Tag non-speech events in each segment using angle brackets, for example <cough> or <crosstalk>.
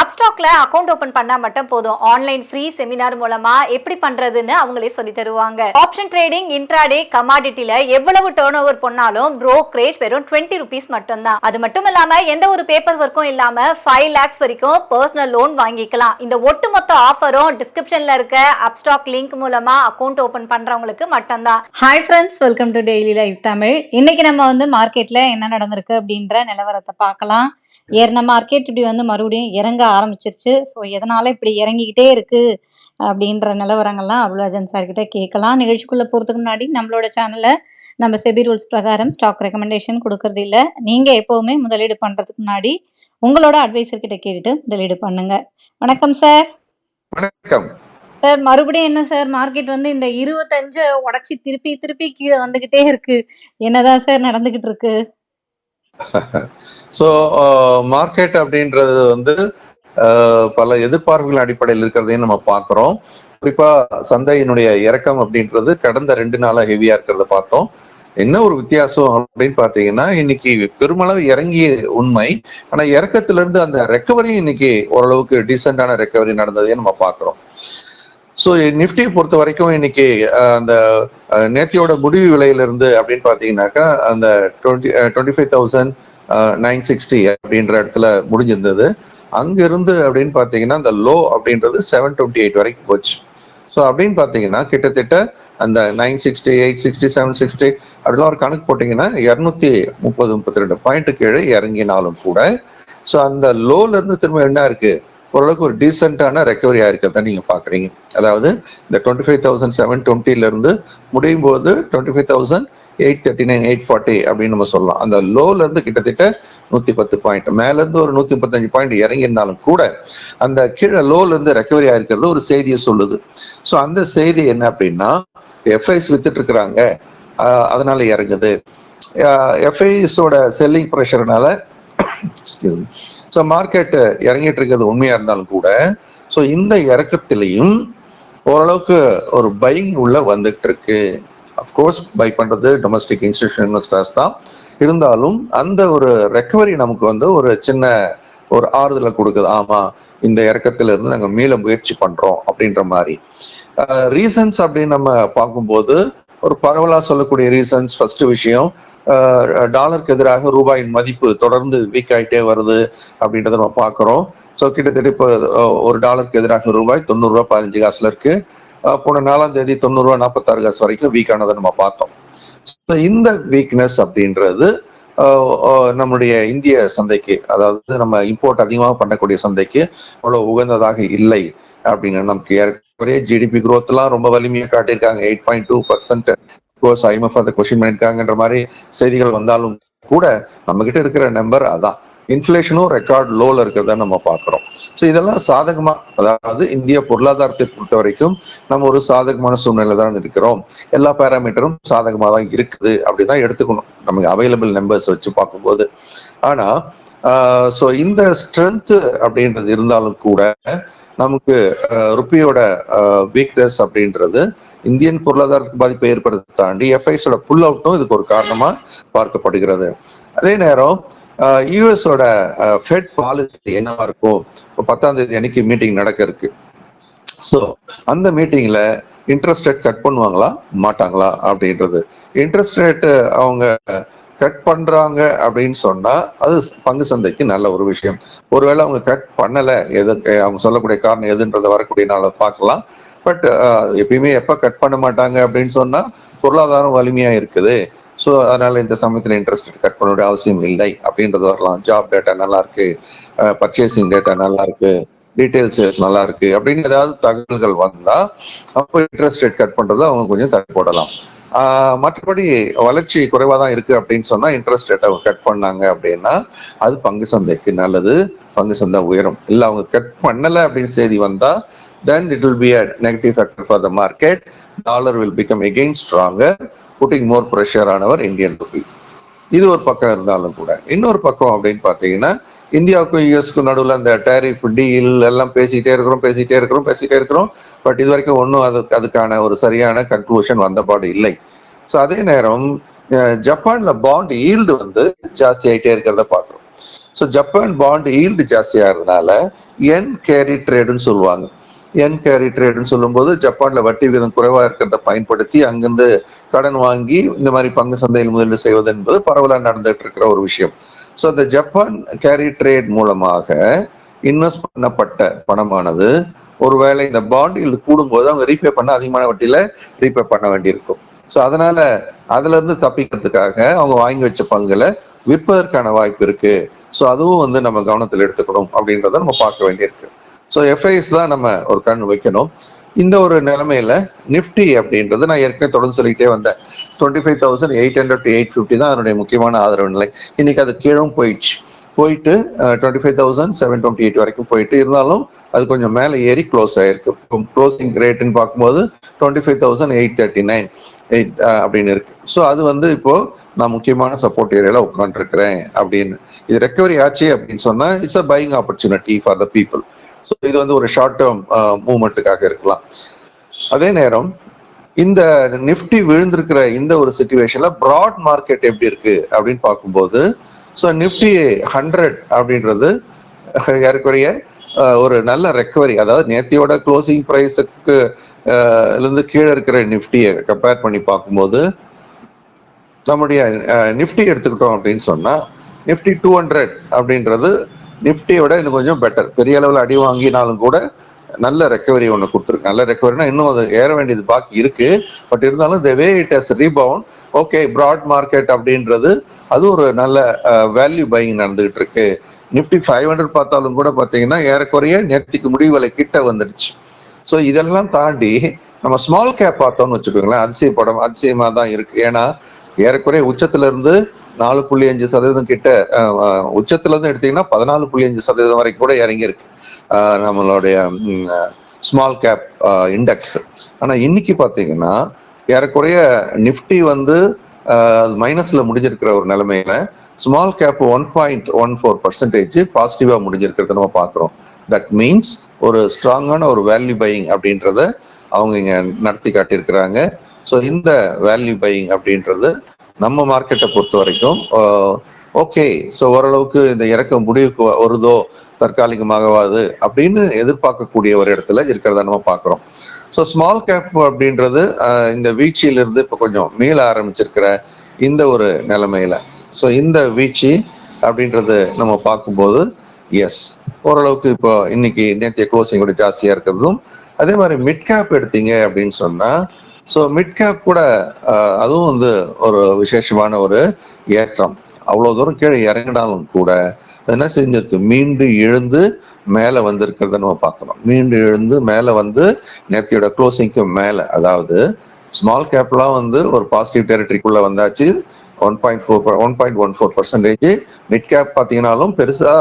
அப்ஸ்டாக்ல account open பண்ணா மட்டும் போதும். ஆன்லைன் ஃப்ரீ செமினார் மூலமா எப்படி பண்றதுன்னு அவங்களே சொல்லி தருவாங்க. ஆப்ஷன் ட்ரேடிங் இன்ட்ராடே கமாடிட்டில எவ்வளவு டேர்ன் ஓவர் பண்ணாலும் ப்ரோக்ரேஜ் வெறும் டுவெண்ட்டி ருபீஸ் மட்டும்தான். அது மட்டும் இல்லாம எந்த ஒரு பேப்பர் ஒர்க்கும் இல்லாம ஃபைவ் லேக்ஸ் வரைக்கும் பர்சனல் லோன் வாங்கிக்கலாம். இந்த ஒட்டுமொத்த ஆஃபரும் டிஸ்கிரிப்ஷன்ல இருக்க அப்ஸ்டாக் லிங்க் மூலமா அக்கௌண்ட் ஓபன் பண்றவங்களுக்கு மட்டும்தான். Hi friends welcome to daily life Tamil இன்னைக்கு நம்ம வந்து மார்க்கெட்ல என்ன நடந்திருக்கு அப்படின்ற நிலவரத்தை பார்க்கலாம். ஏறின மார்க்கெட் இப்படி வந்து மறுபடியும் இறங்க ஆரம்பிச்சிருச்சு. ஸோ எதனால இப்படி இறங்கிக்கிட்டே இருக்கு அப்படின்ற நிலவரங்கள்லாம் அபுலாஜன் சார் கிட்ட கேட்கலாம். நிகழ்ச்சிக்குள்ள போறதுக்கு முன்னாடி நம்மளோட சேனல்ல நம்ம செபி ரூல்ஸ் பிரகாரம் ஸ்டாக் ரெக்கமெண்டேஷன் கொடுக்கறது இல்ல. நீங்க எப்பவுமே முதலீடு பண்றதுக்கு முன்னாடி உங்களோட அட்வைசர் கிட்ட கேட்டுட்டு முதலீடு பண்ணுங்க. வணக்கம் சார் வணக்கம். சார் மறுபடியும் என்ன சார் மார்க்கெட் வந்து இந்த இருபத்தஞ்சு உடைச்சி திருப்பி திருப்பி கீழே வந்துகிட்டே இருக்கு. என்னதான் சார் நடந்துகிட்டு இருக்கு? ஸோ மார்க்கெட் uh, அப்படின்றது வந்து uh, பல எதிர்பார்ப்புகளின் அடிப்படையில் இருக்கிறதையும் நம்ம பார்க்குறோம். குறிப்பா சந்தையினுடைய இறக்கம் அப்படின்றது கடந்த ரெண்டு நாளா ஹெவியா இருக்கிறத பார்த்தோம். என்ன ஒரு வித்தியாசம் அப்படின்னு பார்த்தீங்கன்னா இன்னைக்கு பெருமளவு இறங்கிய உண்மை. ஆனா இறக்கத்திலிருந்து அந்த ரெக்கவரி இன்னைக்கு ஓரளவுக்கு டீசென்டான ரெக்கவரி நடந்ததையும் நம்ம பார்க்குறோம். ஸோ நிஃப்டியை பொறுத்த வரைக்கும் இன்னைக்கு அந்த நேத்தியோட முடிவு விலையிலிருந்து அப்படின்னு பார்த்தீங்கன்னாக்கா அந்த twenty twenty five thousand nine sixty அப்படின்ற இடத்துல முடிஞ்சிருந்தது. அங்கிருந்து அப்படின்னு பார்த்தீங்கன்னா அந்த லோ அப்படின்றது செவன் டுவெண்ட்டி எயிட் வரைக்கும் போச்சு. ஸோ அப்படின்னு பார்த்தீங்கன்னா கிட்டத்தட்ட அந்த nine sixty eight sixty seven sixty அப்படிலாம் ஒரு கணக்கு போட்டிங்கன்னா இரநூத்தி முப்பது முப்பத்தி ரெண்டு பாயிண்ட் கீழே இறங்கினாலும் கூட ஸோ அந்த லோலேருந்து திரும்ப என்ன இருக்குது ஓரளவுக்கு ஒரு டீசெண்டான ரெக்கவரி ஆயிருக்கிறத நீங்கள் பார்க்குறீங்க அதாவது இந்த டுவெண்ட்டி ஃபைவ் தௌசண்ட் செவன் டுவெண்ட்டிலேருந்து முடியும் போது twenty five thousand eight thirty nine eight forty அப்படின்னு நம்ம சொல்லலாம். அந்த லோலேருந்து கிட்டத்தட்ட நூற்றி பத்து பாயிண்ட் மேலேருந்து ஒரு நூற்றி முப்பத்தஞ்சு பாயிண்ட் இறங்கியிருந்தாலும் கூட அந்த கீழே லோலேருந்து ரெக்கவரி ஆயிருக்கிறது ஒரு செய்தியை சொல்லுது. ஸோ அந்த செய்தி என்ன அப்படின்னா எஃப்ஐஸ் வித்துட்டு இருக்கிறாங்க. அதனால இறங்குது. எஃப்ஐஸோட செல்லிங் ப்ரெஷர்னால ஸோ மார்க்கெட் இறங்கிட்டு இருக்கிறது உண்மையா இருந்தாலும் கூட ஸோ இந்த இறக்கத்திலையும் ஓரளவுக்கு ஒரு பைங் உள்ள வந்துட்டு இருக்கு அஃப்கோர்ஸ் பை பண்றது டொமஸ்டிக் இன்ஸ்டியூஷன் இன்வெஸ்டர்ஸ் தான். இருந்தாலும் அந்த ஒரு ரெக்கவரி நமக்கு வந்து ஒரு சின்ன ஒரு ஆறுதலை கொடுக்குது. ஆமா இந்த இறக்கத்துல இருந்து நாங்க மீள முயற்சி பண்றோம் அப்படின்ற மாதிரி. ரீசன்ஸ் அப்படின்னு நம்ம பார்க்கும்போது ஒரு பரவலா சொல்லக்கூடிய ரீசன்ஸ் ஃபர்ஸ்ட் விஷயம் டாலருக்கு எதிராக ரூபாயின் மதிப்பு தொடர்ந்து வீக் ஆயிட்டே வருது அப்படின்றத நம்ம பார்க்குறோம். ஸோ கிட்டத்தட்ட இப்போ ஒரு டாலருக்கு எதிராக ரூபாய் தொண்ணூறு பதினஞ்சு காசுல இருக்கு. போன நாலாம் தேதி தொண்ணூறு ரூபாய் நாற்பத்தாறு காசு வரைக்கும் வீக் ஆனதை நம்ம பார்த்தோம். ஸோ இந்த வீக்னஸ் அப்படின்றது நம்முடைய இந்திய சந்தைக்கு அதாவது நம்ம இம்போர்ட் அதிகமாக பண்ணக்கூடிய சந்தைக்கு அவ்வளவு உகந்ததாக இல்லை அப்படின்னு நமக்கு ஒரே ஜிடிபி growth எல்லாம் ரொம்ப வலிமையா காட்டியிருக்காங்க. Eight point two percent course IMF அதை கொஸ்டின் பண்ணியிருக்காங்கன்ற மாதிரி செய்திகள் வந்தாலும் கூட நம்ம கிட்ட இருக்கிற நம்பர் அதான். இன்ஃபிளேஷனும் ரெக்கார்ட் லோல இருக்கிறத நம்ம பார்க்குறோம். ஸோ இதெல்லாம் சாதகமா அதாவது இந்திய பொருளாதாரத்தை பொறுத்த வரைக்கும் நம்ம ஒரு சாதகமான சூழ்நிலை தான் இருக்கிறோம். எல்லா பேராமீட்டரும் சாதகமாக தான் இருக்குது. அப்படிதான் எடுத்துக்கணும். நமக்கு அவைலபிள் நம்பர்ஸ் வச்சு பார்க்கும்போது. ஆனா ஸோ இந்த ஸ்ட்ரென்த் அப்படின்றது இருந்தாலும் கூட நமக்கு ருப்பியோட வீக்னஸ் அப்படின்றது இந்தியன் பொருளாதாரத்துக்கு பாதிப்பை ஏற்படுத்த தாண்டி எஃப்ஐஸோட புல் அவுட்டும் இதுக்கு ஒரு காரணமா பார்க்கப்படுகிறது. அதே நேரம் யூஎஸோட ஃபெட் பாலிசி என்னவா இருக்கும்? இப்போ பத்தாம் தேதி அன்னைக்கு மீட்டிங் நடக்க இருக்கு. ஸோ அந்த மீட்டிங்ல இன்ட்ரெஸ்ட் ரேட் கட் பண்ணுவாங்களா? மாட்டாங்களா? அப்படின்றது. இன்ட்ரெஸ்ட் ரேட் அவங்க கட் பண்றாங்க அப்படின்னு சொன்னா அது பங்கு சந்தைக்கு நல்ல ஒரு விஷயம். ஒருவேளை அவங்க கட் பண்ணல எது அவங்க சொல்லக்கூடிய காரணம் எதுன்றத வரக்கூடிய நாளை பார்க்கலாம். பட் எப்பயுமே எப்ப கட் பண்ண மாட்டாங்க அப்படின்னு சொன்னா பொருளாதாரம் வலிமையா இருக்குது. ஸோ அதனால இந்த சமயத்துல இன்ட்ரெஸ்ட் கட் பண்ண வேண்டிய அவசியம் இல்லை. அப்படின்றது வரலாம். ஜாப் டேட்டா நல்லா இருக்கு. பர்ச்சேசிங் டேட்டா நல்லா இருக்கு. டீட்டெயில் சேல்ஸ் நல்லா இருக்கு. அப்படின்னு ஏதாவது தகவல்கள் வந்தா அப்போ இன்ட்ரெஸ்ட் ரேட் கட் பண்றதை அவங்க கொஞ்சம் தடை போடலாம். மற்றபடி வளர்ச்சி குறைவா தான் இருக்கு அப்படின்னு சொன்னா இன்ட்ரெஸ்ட் ரேட்டை கட் பண்ணாங்க அப்படின்னா அது பங்கு சந்தைக்கு நல்லது பங்கு சந்தை உயரும். இல்ல அவங்க கட் பண்ணல அப்படின்னு செய்தி வந்தா then it will be a negative factor for the market dollar will become again stronger putting more pressure on our Indian rupee இது ஒரு பக்கம் இருந்தாலும் கூட. இன்னொரு பக்கம் அப்படின்னு பார்த்தீங்கன்னா இந்தியாவுக்கும் யூஎஸ்க்கும் நடுவில் அந்த டேரிஃப் டீல் எல்லாம் பேசிகிட்டே இருக்கிறோம் பேசிக்கிட்டே இருக்கிறோம் பேசிகிட்டே இருக்கிறோம். பட் இது வரைக்கும் ஒன்றும் அதுக்கு அதுக்கான ஒரு சரியான கன்க்ளூஷன் வந்தபாடு இல்லை. ஸோ அதே நேரம் அஹ், ஜப்பான்ல பாண்ட் ஈல்டு வந்து ஜாஸ்தி ஆயிட்டே இருக்கிறத பார்க்குறோம். ஸோ ஜப்பான் பாண்ட் ஈல்டு ஜாஸ்தி ஆகிறதுனால என் கேரி ட்ரேடுன்னு சொல்லுவாங்க. என் கேரி ட்ரேடுன்னு சொல்லும்போது ஜப்பான்ல வட்டி விகிதம் குறைவா இருக்கிறத பயன்படுத்தி அங்கிருந்து கடன் வாங்கி இந்த மாதிரி பங்கு சந்தையில் முதலீடு செய்வது என்பது பரவலாக நடந்துட்டு இருக்கிற ஒரு விஷயம். ஸோ அந்த ஜப்பான் கேரி ட்ரேட் மூலமாக இன்வெஸ்ட் பண்ணப்பட்ட பணமானது ஒருவேளை இந்த பாண்டில் கூடும்போது அவங்க ரீபே பண்ண அதிகமான வட்டியில ரீபே பண்ண வேண்டியிருக்கும். ஸோ அதனால அதுல இருந்து தப்பிக்கிறதுக்காக அவங்க வாங்கி வச்ச பங்குல விற்பதற்கான வாய்ப்பு இருக்கு. ஸோ அதுவும் வந்து நம்ம கவனத்தில் எடுத்துக்கணும் அப்படின்றத நம்ம பார்க்க வேண்டியிருக்கு. ஸோ எஃப்ஐஎஸ் தான் நம்ம ஒரு கண் வைக்கணும். இந்த ஒரு நிலைமையில நிஃப்டி அப்படின்றது நான் ஏற்கனவே தொடர்ந்து சொல்லிக்கிட்டே வந்தேன். Twenty five thousand eight hundred to eight fifty தான் அதனுடைய முக்கியமான ஆதரவு நிலை. இன்னைக்கு அது கீழும் போயிடுச்சு. போயிட்டு twenty five thousand seven twenty eight வரைக்கும் போயிட்டு இருந்தாலும் அது கொஞ்சம் மேலே ஏறி க்ளோஸ் ஆயிருக்கு. க்ளோசிங் ரேட்டுன்னு பார்க்கும்போது twenty five thousand eight thirty nine eight அப்படின்னு இருக்கு. ஸோ அது வந்து இப்போ நான் முக்கியமான சப்போர்ட் ஏரியால உட்காந்துருக்கிறேன் அப்படின்னு. இது ரெக்கவரி ஆச்சு அப்படின்னு சொன்னா it's a buying opportunity for the people so இது வந்து ஒரு ஷார்ட் டேர்ம் மூவ்மெண்ட்டுக்காக இருக்கலாம். அதே நேரம் இந்த நிஃப்டி விழுந்திருக்கிற இந்த ஒரு சுச்சுவேஷன்ல பிராட் மார்க்கெட் எப்படி இருக்கு அப்படின்னு பார்க்கும்போது ஸோ நிஃப்டி ஹண்ட்ரட் அப்படின்றது <laughs> ஏறக்குறைய uh, ஒரு நல்ல ரெக்கவரி அதாவது நேத்தியோட க்ளோசிங் ப்ரைஸுக்கு uh, இருந்து கீழே இருக்கிற நிஃப்டியை கம்பேர் பண்ணி பார்க்கும்போது நம்முடைய uh, நிஃப்டி எடுத்துக்கிட்டோம் அப்படின்னு சொன்னா நிஃப்டி டூ ஹண்ட்ரட் அப்படின்றது நிப்டியோட இன்னும் கொஞ்சம் பெட்டர் பெரிய அளவில் அடி வாங்கினாலும் கூட நல்ல ரெக்கவரி ஒன்று கொடுத்துருக்கு. நல்ல ரெக்கவரினா இன்னும் அது ஏற வேண்டியது பாக்கி இருக்கு. பட் இருந்தாலும் the way it has rebound okay broad market அப்படின்றது அது ஒரு நல்ல வேல்யூ பையிங் நடந்துகிட்டு இருக்கு நிஃப்டி ஃபைவ் ஹண்ட்ரட் பார்த்தாலும் கூட பார்த்தீங்கன்னா ஏறக்குறைய நேர்த்திக்கு முடிவுகளை கிட்ட வந்துடுச்சு. ஸோ இதெல்லாம் தாண்டி நம்ம ஸ்மால் கேப் பார்த்தோம்னு வச்சுக்கோங்களேன் அதிசய படம் அதிசயமா தான் இருக்கு. ஏன்னா ஏறக்குறைய உச்சத்துல இருந்து நாலு புள்ளி அஞ்சு சதவீதம் கிட்ட உச்சத்துல இருந்து எடுத்தீங்கன்னா பதினாலு புள்ளி அஞ்சு சதவீதம் வரைக்கும் கூட இறங்கி இருக்கு நம்மளுடைய ஸ்மால் கேப் இண்டெக்ஸ் ஆனா இன்னைக்கு பாத்தீங்கன்னா ஏறக்குறைய நிஃப்டி வந்து மைனஸ்ல முடிஞ்சிருக்கிற ஒரு நிலைமையில small cap one point one four percentage பாசிட்டிவா முடிஞ்சிருக்கிறத நம்ம பார்க்குறோம் தட் மீன்ஸ் ஒரு ஸ்ட்ராங்கான ஒரு வேல்யூ பையிங் அப்படின்றத அவங்க இங்க நடத்தி காட்டியிருக்கிறாங்க. ஸோ இந்த வேல்யூ பையிங் அப்படின்றது நம்ம மார்க்கெட்டை பொறுத்த வரைக்கும் ஓகே ஸோ ஓரளவுக்கு இந்த இறக்கம் முடிவுக்கு வருதோ தற்காலிகமாகவாது அப்படின்னு எதிர்பார்க்கக்கூடிய ஒரு இடத்துல இருக்கிறத நம்ம பார்க்குறோம். ஸோ ஸ்மால் கேப் அப்படின்றது ஆஹ், இந்த வீழ்ச்சியிலிருந்து இப்போ கொஞ்சம் மீள ஆரம்பிச்சிருக்கிற இந்த ஒரு நிலைமையில. ஸோ இந்த வீழ்ச்சி அப்படின்றது நம்ம பார்க்கும்போது எஸ் ஓரளவுக்கு இப்போ இன்னைக்கு நேற்றைய க்ளோசிங் கூட ஜாஸ்தியா இருக்கிறதும் அதே மாதிரி மிட் கேப் எடுத்தீங்க அப்படின்னு சொன்னா ஸோ மிட் கேப் கூட அதுவும் வந்து ஒரு விசேஷமான ஒரு ஏற்றம். அவ்வளோ தூரம் கீழே இறங்கினாலும் கூட என்ன செஞ்சிருக்கு? மீண்டு எழுந்து மேலே வந்திருக்கிறத நம்ம பார்க்கணும் மீண்டு எழுந்து மேலே வந்து நேத்தியோட க்ளோசிங்க்கு மேலே. அதாவது ஸ்மால் கேப்லாம் வந்து ஒரு பாசிட்டிவ் டெரிட்டரிக்குள்ளே வந்தாச்சு. One point four one point one four percentage mid cap பார்த்தீங்கன்னாலும் பெருசா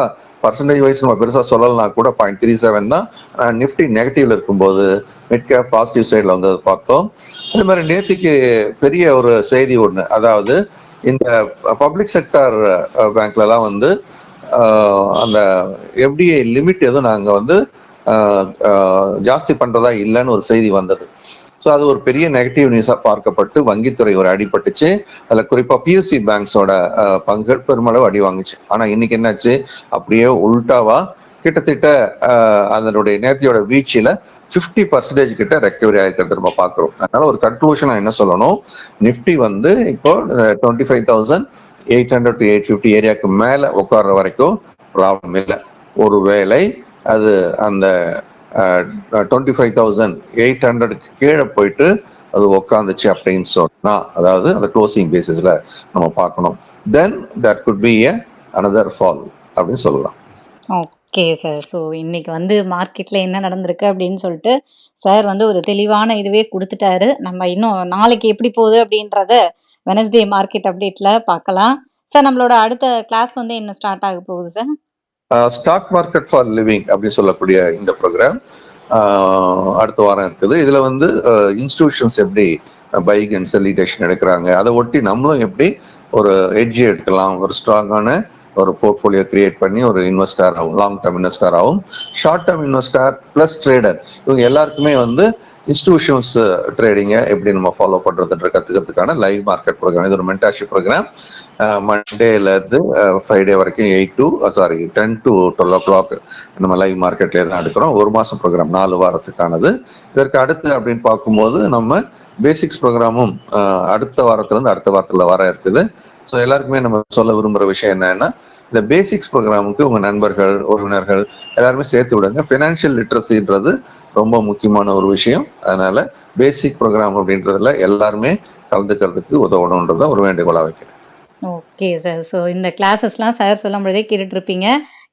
பர்சன்டேஜ் வைஸ் நம்ம பெருசா சொல்லலைனா கூட பாயிண்ட் த்ரீ செவன் தான். நிஃப்டி நெகட்டிவ்ல இருக்கும்போது மிட் கேப் பாசிட்டிவ் சைடில் வந்தது பார்த்தோம். அதே மாதிரி நேத்திக்கு பெரிய ஒரு செய்தி ஒன்று அதாவது இந்த பப்ளிக் செக்டார் பேங்க்லலாம் வந்து அந்த எஃப்டிஐ லிமிட் எதுவும் நாங்கள் வந்து ஜாஸ்தி பண்றதா இல்லைன்னு ஒரு செய்தி வந்தது. ஸோ அது ஒரு பெரிய நெகட்டிவ் நியூஸாக பார்க்கப்பட்டு வங்கித்துறை ஒரு அடிபட்டுச்சு. அதில் குறிப்பாக பிஎஸ்சி பேங்க்ஸோட அஹ், பங்குகள் பெருமளவு அடி வாங்குச்சு. ஆனால் இன்னைக்கு என்னாச்சு? அப்படியே உல்டாவா கிட்டத்தட்ட அதனுடைய நேர்த்தியோட வீழ்ச்சியில ஃபிஃப்டி பர்சன்டேஜ் கிட்ட ரெக்கவரி ஆகிருக்கிறது நம்ம பார்க்குறோம். அதனால ஒரு கன்க்ளூஷன் என்ன சொல்லணும்? நிஃப்டி வந்து இப்போ twenty five thousand eight hundred to eight fifty ஏரியாவுக்கு மேலே உட்கார்ற வரைக்கும் ப்ராப்ளம் இல்லை. ஒருவேளை அது அந்த டுவெண்ட்டி ஃபைவ் தௌசண்ட் எயிட் ஹண்ட்ரடுக்கு கீழே போயிட்டு அது உட்காந்துச்சு அப்படின்னு சொன்னால் அதாவது அந்த க்ளோசிங் பேசிஸில் நம்ம பார்க்கணும். Then that could be a another fall அப்படின்னு சொல்லலாம். ஓகே சார் ஸோ இன்னைக்கு வந்து மார்க்கெட்ல என்ன நடந்திருக்கு அப்படின்னு சொல்லிட்டு சார் வந்து ஒரு தெளிவான இதுவே கொடுத்துட்டாரு. நம்ம இன்னும் நாளைக்கு எப்படி போகுது அப்படின்றத வெனஸ்டே மார்க்கெட் அப்டேட்ல பார்க்கலாம். சார் நம்மளோட அடுத்த கிளாஸ் வந்து என்ன ஸ்டார்ட் ஆக போகுது sir stock market for living அப்படின்னு சொல்லக்கூடிய இந்த ப்ரோக்ராம் அடுத்த வாரம் இருக்குது. இதில் வந்து இன்ஸ்டிடியூஷன்ஸ் எப்படி பைக் அண்ட் செல்லிடேஷன் எடுக்கிறாங்க அதை ஒட்டி நம்மளும் எப்படி ஒரு எட்ஜி எடுக்கலாம் ஒரு ஸ்ட்ராங்கான ஒரு போர்ட்ஃபோலியோ கிரியேட் பண்ணி ஒரு இன்வெஸ்டர் ஆகும் லாங் டேர்ம் இன்வெஸ்டர் ஆகும் short term investor plus trader இவங்க எல்லாருக்குமே வந்து இன்ஸ்டிடியூஷன்ஸ் ட்ரேடிங்கை எப்படி நம்ம ஃபாலோ பண்றதுன்ற கத்துக்கிறதுக்கான லைவ் மார்க்கெட் ப்ரோக்ராம் இது ஒரு மென்டார்ஷிப் ப்ரோக்ராம் மண்டேல இருந்து ஃப்ரைடே வரைக்கும் eight to sorry ten to twelve o'clock live live மார்க்கெட்லேயே தான் எடுக்கிறோம். ஒரு மாதம் ப்ரோக்ராம் நாலு வாரத்துக்கானது. இதற்கு அடுத்து அப்படின்னு பார்க்கும்போது நம்ம பேசிக்ஸ் ப்ரோக்ராமும் அடுத்த வாரத்துல இருந்து அடுத்த வாரத்தில் வர இருக்குது. ஸோ எல்லாருக்குமே நம்ம சொல்ல விரும்புகிற விஷயம் என்னன்னா இந்த பேசிக்ஸ் ப்ரோக்ராமுக்கு உங்கள் நண்பர்கள் உறவினர்கள் எல்லாருமே சேர்த்து விடுங்க. ஃபினான்ஷியல் லிட்ரஸின்றது ரொம்ப முக்கியமான ஒரு விஷயம். அதனால பேசிக் ப்ரோக்ராம் அப்படின்றதுல எல்லாருமே கலந்துக்கிறதுக்கு உதவணுன்றத ஒரு வேண்டுகோளாக வைக்கிறேன். ஓகே சார் ஸோ இந்த கிளாஸஸ்லாம் சார் சொல்லும் பொழுதே கேட்டுட்டு இருப்பீங்க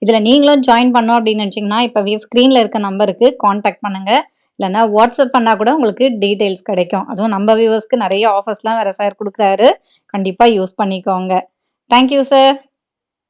இதில் நீங்களும் ஜாயின் பண்ணோம் அப்படின்னு நினைச்சீங்கன்னா இப்போ ஸ்க்ரீனில் இருக்க நம்பருக்கு காண்டாக்ட் பண்ணுங்க. இல்லைன்னா வாட்ஸ்அப் பண்ணால் கூட உங்களுக்கு டீட்டெயில்ஸ் கிடைக்கும். அதுவும் நம்ம வியூவர்ஸ்க்கு நிறைய ஆஃபர்ஸ்லாம் வேற சார் கொடுக்குறாரு. கண்டிப்பாக யூஸ் பண்ணிக்கோங்க. Thank you sir